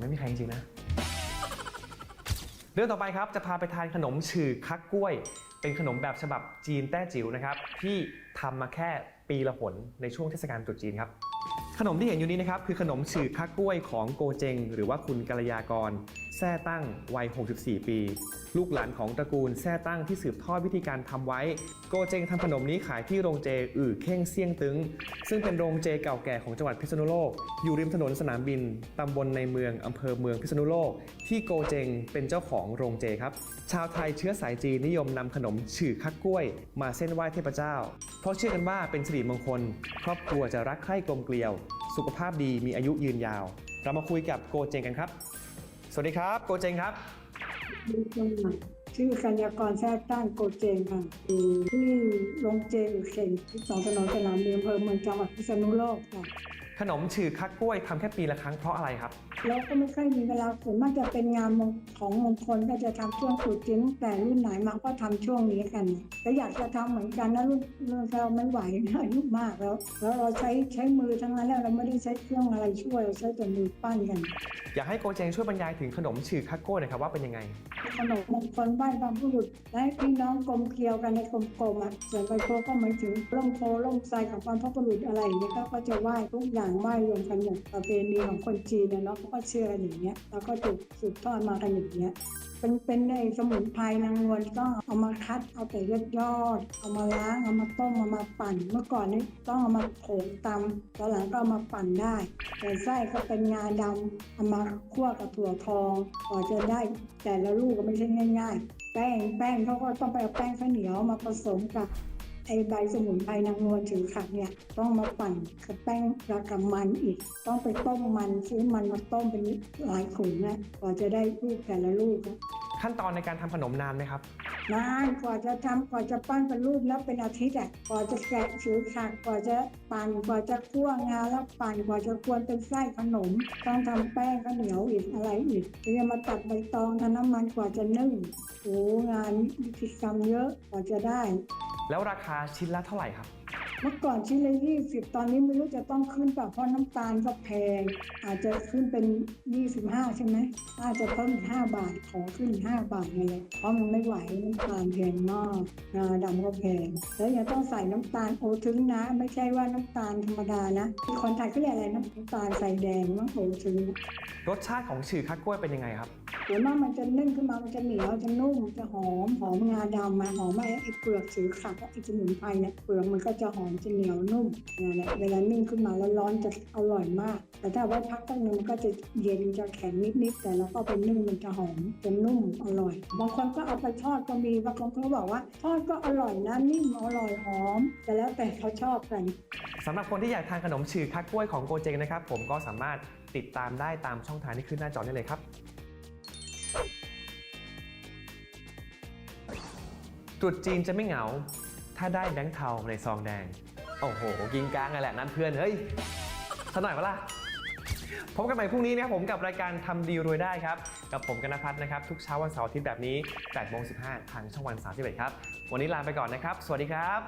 ไม่มีใครจริงๆนะ เรื่องต่อไปครับจะพาไปทานขนมฉือคักกล้วย เป็นขนมแบบฉบับจีนแต้จิ๋วนะครับ ที่ทำมาแค่ปีละหนในช่วงเทศกาลตรุษจีนครับขนมที่เห็นอยู่นี้นะครับคือขนมฉือคักกล้วยของโกเจง หรือว่าคุณกัลยากร แท่ตั้งวัย 64 ปี ลูกหลานของตระกูลแท่ตั้งที่สืบทอดวิธีการทำไว้ โกเจงทำขนมนี้ขายที่โรงเจอือเข่งเซี่ยงตึง ซึ่งเป็นโรงเจเก่าแก่ของจังหวัดพิษณุโลก อยู่ริมถนนสนามบินตำบลในเมืองอำเภอเมืองพิษณุโลก ที่โกเจงเป็นเจ้าของโรงเจครับ ชาวไทยเชื้อสายจีนนิยมนำขนมฉือคักกล้วย มาเส้นไหว้เทพเจ้า เพราะเชื่อกันว่าเป็นสิริมงคล ครอบครัวจะรักใคร่กลมเกลียว สุขภาพดีมีอายุยืนยาว เรามาคุยกับโกเจงกันครับ สวัสดีครับโกเจงครับมีคนใหม่ชื่อกัญญากรแท้ต้านโกเจงค่ะอยู่ที่โรงเจอยู่เข่งที่สองถนนสนามบินอำเภอเมืองจังหวัดพิษณุโลกค่ะขนมฉือคักกล้วยทำแค่ปีละครั้งเพราะอะไรครับ แล้วก็ไม่ค่อยมีเวลาส่วนมากจะเป็นงานมงของมงคลก็จะทำช่วงตรุษจีนตั้งแต่รุ่นไหนมาก็ทำช่วงนี้กันก็อยากจะทำเหมือนกันนะรุ่นรุ่นเราไม่ไหวนะอายุมากแล้ว แล้วเราใช้ใช้มือทั้งนั้นแล้วเราไม่ได้ใช้เครื่องอะไรช่วยเราใช้แต่มือปั้นกัน อยากให้โกเจงช่วยบรรยายถึงขนมฉือคักกล้วยหน่อยครับว่าเป็นยังไงขนมมงคลไหว้บรรพบุรุษและให้พี่น้องกลมเกลียวกันในกลมๆอะส่วนใบโพก็หมายถึงร่มโพร่มไทรของบรรพบุรุษอะไรอย่างเงี้ยก็ก็จะไหว้ทุกอย่างไหว้รวมกันหมดประเพณีของคนจีนเนี่ยเนาะเขาก็เชื่อกันอย่างเงี้ยแล้วก็ถูกสืบทอดมากันอย่างเงี้ยเป็นเป็นในสมุนไพรนางนวลก็เอามาคัดเอาแต่ยอดยอด เอามาล้างเอามาต้มเอามาปั่น เมื่อก่อนนี่ต้องเอามาโขลกตำตอนหลังก็เอามาปั่นได้ แต่ไส้ก็เป็นงาดำเอามาคั่วกับถั่วทองกว่าจะได้แต่ละลูกก็ไม่ใช่ง่าย ๆ แป้งแป้งเขาก็ต้องไปเอาแป้งข้าวเหนียวมาผสมกับ ไอใบสมุนไพรนางนวลถือขัดเนี่ยต้องมาปั่นกับแป้งแล้วกับมันอีก ต้องไปต้มมันซื้อมันมาต้มเป็นหลายขุนนะกว่าจะได้ลูกแต่ละลูกอะขั้นตอนในการทำขนมนานไหมครับนานกว่าจะทำกว่าจะปั้นเป็นรูปแล้วเป็นอาทิตย์อะกว่าจะแกะชือขัดกว่าจะปั่นกว่าจะคั่วงาแล้วปั่นกว่าจะกวนเป็นไส้ขนมต้องทำแป้งข้าวเหนียวอีกอะไรอีกแล้วยังมาตัดใบตองทำน้ำมันกว่าจะนึ่งโอ้งานวิธีกรรมเยอะกว่าจะได้ แล้วราคาชิ้นละเท่าไหร่ครับ เมื่อก่อนชิ้นละยี่สิบตอนนี้ไม่รู้จะต้องขึ้นเปล่าเพราะน้ำตาลก็แพง อาจจะขึ้นเป็นยี่สิบห้าใช่ไหมอาจจะเพิ่มอีกห้าบาทขอขึ้นห้าบาทเลยเพราะมันไม่ไหวน้ำตาลแพงมากงาดำก็แพง แล้วยังต้องใส่น้ำตาลโอทึงนะ ไม่ใช่ว่าน้ำตาลธรรมดานะที่คนไทยเขาเรียกอะไรน้ำตาลใส่แดงมั้งโอทึงรสชาติของฉือคักกล้วยเป็นยังไงครับส่วนมากมันจะนึ่งขึ้นมา มันจะเหนียว จะนุ่ม จะหอม หอมงาดำมาหอมไอ้ไอ้เปลือกสีขัดไอ้สมุนไพรเนี่ย เปลือกมันก็จะหอมจะเหนียวนุ่มนั่นแหละเวลานึ่งขึ้นมาแล้วร้อนจะอร่อยมาก แต่ถ้าไว้พักตั้งนึงก็จะเย็นจะแข็งนิดๆแต่เราก็เอาไปนึ่งมันจะหอมจะนุ่มอร่อย บางคนก็เอาไปทอดก็มีบางคนก็บอกว่า ทอดก็อร่อยนะนิ่มอร่อยหอมแต่แล้วแต่เขาชอบกันสำหรับคนที่อยากทานขนมฉือคักกล้วยของโกเจงนะครับ ผมก็สามารถติดตามได้ตามช่องทางที่ขึ้นหน้าจอได้เลยครับตรุษจีนจะไม่เหงา ถ้าได้แบงค์เทาในซองแดง โอ้โห กินก้างนั่นแหละนั่นเพื่อน เฮ้ยสนหน่อยปะล่ะพบกันใหม่พรุ่งนี้นะครับผมกับรายการทำดีรวยได้ครับ กับผมกนนพัฒน์นะครับ ทุกเช้าวันเสาร์อาทิตย์แบบนี้8โมง15 ทางช่องวัน 31 ครับ วันนี้ลาไปก่อนนะครับ สวัสดีครับ